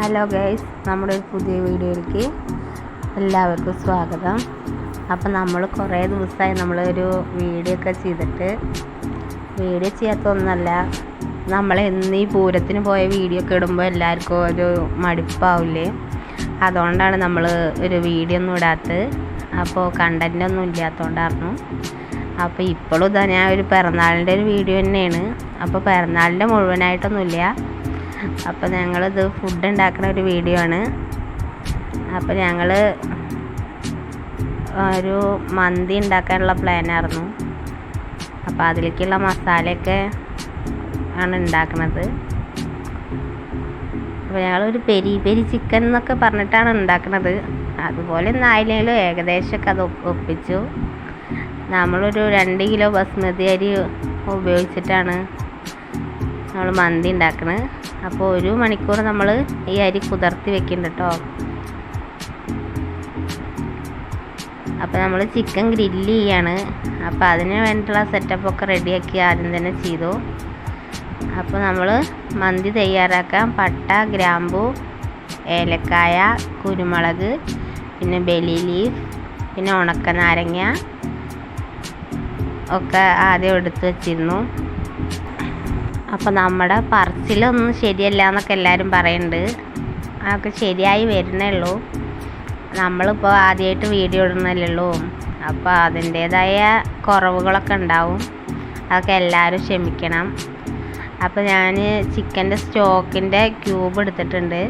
Hello guys നമ്മുടെ ഒരു പുതിയ വീഡിയോയിലേക്ക് എല്ലാവർക്കും സ്വാഗതം. അപ്പം നമ്മൾ കുറേ ദിവസമായി നമ്മളൊരു വീഡിയോ ഒക്കെ ചെയ്തിട്ട് വീഡിയോ ചെയ്യാത്തൊന്നല്ല നമ്മൾ എന്നീ പൂരത്തിന് പോയ വീഡിയോ ഒക്കെ ഇടുമ്പോൾ എല്ലാവർക്കും ഒരു മടുപ്പാവില്ലേ? അതുകൊണ്ടാണ് നമ്മൾ ഒരു വീഡിയോ ഒന്നും ഇടാത്തത്. അപ്പോൾ കണ്ടന്റ് ഒന്നും ഇല്ലാത്തതുകൊണ്ടായിരുന്നു അപ്പോൾ ഇപ്പോഴും ഇതാ ഞാൻ ഒരു പിറന്നാളിന്റെ ഒരു വീഡിയോ തന്നെയാണ്. അപ്പോൾ പിറന്നാളിന്റെ മുഴുവനായിട്ടൊന്നുമില്ല. അപ്പോൾ ഞങ്ങളിത് ഫുഡ് ഉണ്ടാക്കുന്ന ഒരു വീഡിയോ ആണ്. അപ്പോൾ ഞങ്ങൾ ഒരു മന്തി ഉണ്ടാക്കാനുള്ള പ്ലാനായിരുന്നു അപ്പോൾ അതിലേക്കുള്ള മസാലയൊക്കെ ആണ് ഉണ്ടാക്കുന്നത് അപ്പോൾ ഞങ്ങളൊരു പെരി പെരി ചിക്കൻ എന്നൊക്കെ പറഞ്ഞിട്ടാണ് ഉണ്ടാക്കുന്നത് അതുപോലെ ഒന്നായില്ലെങ്കിലും ഏകദേശമൊക്കെ അത് ഒപ്പ് ഒപ്പിച്ചു. നമ്മളൊരു രണ്ട് കിലോ ബസ്മതി അരി ഉപയോഗിച്ചിട്ടാണ് നമ്മൾ മന്തി ഉണ്ടാക്കുന്നത് അപ്പോൾ ഒരു മണിക്കൂർ നമ്മൾ ഈ അരി കുതിർത്തി വെക്കുന്നുണ്ട് കേട്ടോ അപ്പോൾ നമ്മൾ ചിക്കൻ ഗ്രില്ല് ചെയ്യാണ്. അപ്പോൾ അതിന് വേണ്ടിയിട്ടുള്ള സെറ്റപ്പൊക്കെ റെഡിയാക്കി ആദ്യം തന്നെ ചെയ്തു. അപ്പോൾ നമ്മൾ മന്തി തയ്യാറാക്കാൻ പട്ട ഗ്രാമ്പു ഏലക്കായ കുരുമുളക് പിന്നെ ബെലി ലീഫ് പിന്നെ ഉണക്ക നാരങ്ങ ഒക്കെ ആദ്യം എടുത്ത് വെച്ചിരുന്നു. അപ്പോൾ നമ്മുടെ പറച്ചിലൊന്നും ശരിയല്ല എന്നൊക്കെ എല്ലാവരും പറയുന്നുണ്ട് അതൊക്കെ ശരിയായി വരുന്നേ ഉള്ളൂ. നമ്മളിപ്പോൾ ആദ്യമായിട്ട് വീഡിയോ ഇടുന്നല്ലോ അപ്പോൾ അതിന്റേതായ കുറവുകളൊക്കെ ഉണ്ടാവും. അതൊക്കെ എല്ലാവരും ക്ഷമിക്കണം. അപ്പോൾ ഞാൻ ചിക്കന്റെ സ്റ്റോക്കിന്റെ ക്യൂബ് എടുത്തിട്ടുണ്ട്.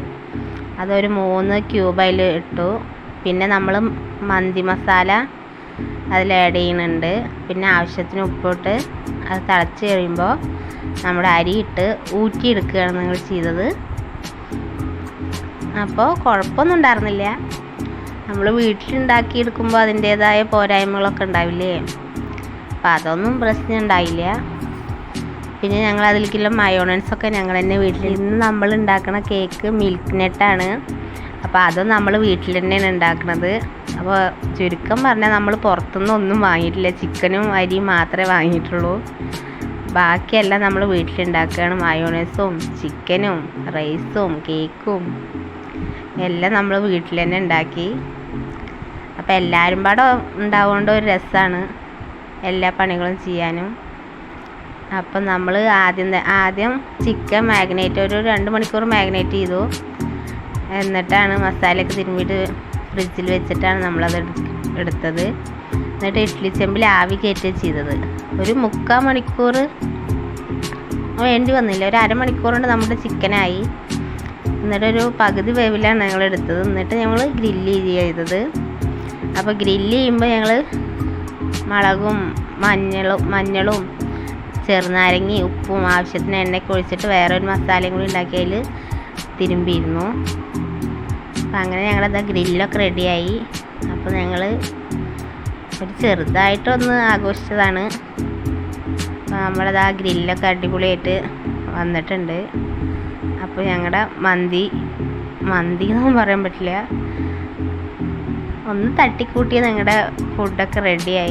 അതൊരു മൂന്ന് ക്യൂബ് അതിൽ ഇട്ടു. പിന്നെ നമ്മൾ മന്തി മസാല അതിൽ ആഡ് ചെയ്യുന്നുണ്ട്. പിന്നെ ആവശ്യത്തിന് ഉപ്പിട്ട് അത് തിളച്ച് കഴിയുമ്പോൾ നമ്മുടെ അരിയിട്ട് ഊറ്റിയെടുക്കുകയാണ് നിങ്ങൾ ചെയ്തത്. അപ്പോൾ കുഴപ്പമൊന്നും ഉണ്ടായിരുന്നില്ല. നമ്മൾ വീട്ടിലുണ്ടാക്കിയെടുക്കുമ്പോൾ അതിന്റേതായ പോരായ്മകളൊക്കെ ഉണ്ടാവില്ലേ? അപ്പോൾ അതൊന്നും പ്രശ്നം ഉണ്ടായില്ല. പിന്നെ ഞങ്ങൾ അതിലേക്കുള്ള മയോണൻസൊക്കെ ഞങ്ങൾ തന്നെ വീട്ടിൽ നിന്ന് നമ്മൾ ഉണ്ടാക്കുന്ന കേക്ക് മിൽക്ക് നെറ്റാണ് അപ്പോൾ അതും നമ്മൾ വീട്ടിൽ തന്നെയാണ് ഉണ്ടാക്കുന്നത് അപ്പോൾ ചുരുക്കം പറഞ്ഞാൽ നമ്മൾ പുറത്തുനിന്ന് ഒന്നും വാങ്ങിയിട്ടില്ല. ചിക്കനും അരിയും മാത്രമേ വാങ്ങിയിട്ടുള്ളൂ. ബാക്കിയെല്ലാം നമ്മൾ വീട്ടിലുണ്ടാക്കുകയാണ്. മയോണൈസും ചിക്കനും റൈസും കേക്കും എല്ലാം നമ്മൾ വീട്ടിൽ തന്നെ ഉണ്ടാക്കി. അപ്പോൾ എല്ലാവരും പാടെ ഉണ്ടാവുകൊണ്ട് ഒരു രസമാണ് എല്ലാ പണികളും ചെയ്യാനും. അപ്പം നമ്മൾ ആദ്യം ആദ്യം ചിക്കൻ മാഗ്നേറ്റ് ഒരു രണ്ട് മണിക്കൂർ മാഗ്നേറ്റ് ചെയ്തു. എന്നിട്ടാണ് മസാലയൊക്കെ തിരുമ്പിയിട്ട് ഫ്രിഡ്ജിൽ വെച്ചിട്ടാണ് നമ്മളത് എടുത്തത്. എന്നിട്ട് ഇഡ്ഡലി ചെമ്പിൽ ആവി കയറ്റുക ചെയ്തത്. ഒരു മുക്കാൽ മണിക്കൂർ വേണ്ടി വന്നില്ല. ഒരു അരമണിക്കൂർ കൊണ്ട് നമ്മുടെ ചിക്കനായി എന്നിട്ടൊരു പകുതി വേവിലാണ് ഞങ്ങൾ എടുത്തത്. എന്നിട്ട് ഞങ്ങൾ ഗ്രില്ല് ചെയ്തത്. അപ്പോൾ ഗ്രില്ല് ചെയ്യുമ്പോൾ ഞങ്ങൾ മുളകും മഞ്ഞളും മഞ്ഞളും ചെറുനാരങ്ങയും ഉപ്പും ആവശ്യത്തിന് എണ്ണയൊക്കെ ഒഴിച്ചിട്ട് വേറെ ഒരു മസാലയും കൂടി ഉണ്ടാക്കി അതിൽ തിരുമ്പിയിരുന്നു. അപ്പം അങ്ങനെ ഞങ്ങളത് ഗ്രില്ലൊക്കെ റെഡിയായി അപ്പോൾ ഞങ്ങൾ ഒരു ചെറുതായിട്ടൊന്ന് ആഘോഷിച്ചതാണ്. നമ്മളത് ആ ഗ്രില്ലൊക്കെ അടിപൊളിയായിട്ട് വന്നിട്ടുണ്ട്. അപ്പോൾ ഞങ്ങളുടെ മന്തി മന്തി എന്നൊന്നും പറയാൻ പറ്റില്ല. ഒന്ന് തട്ടിക്കൂട്ടി ഞങ്ങളുടെ ഫുഡൊക്കെ റെഡിയായി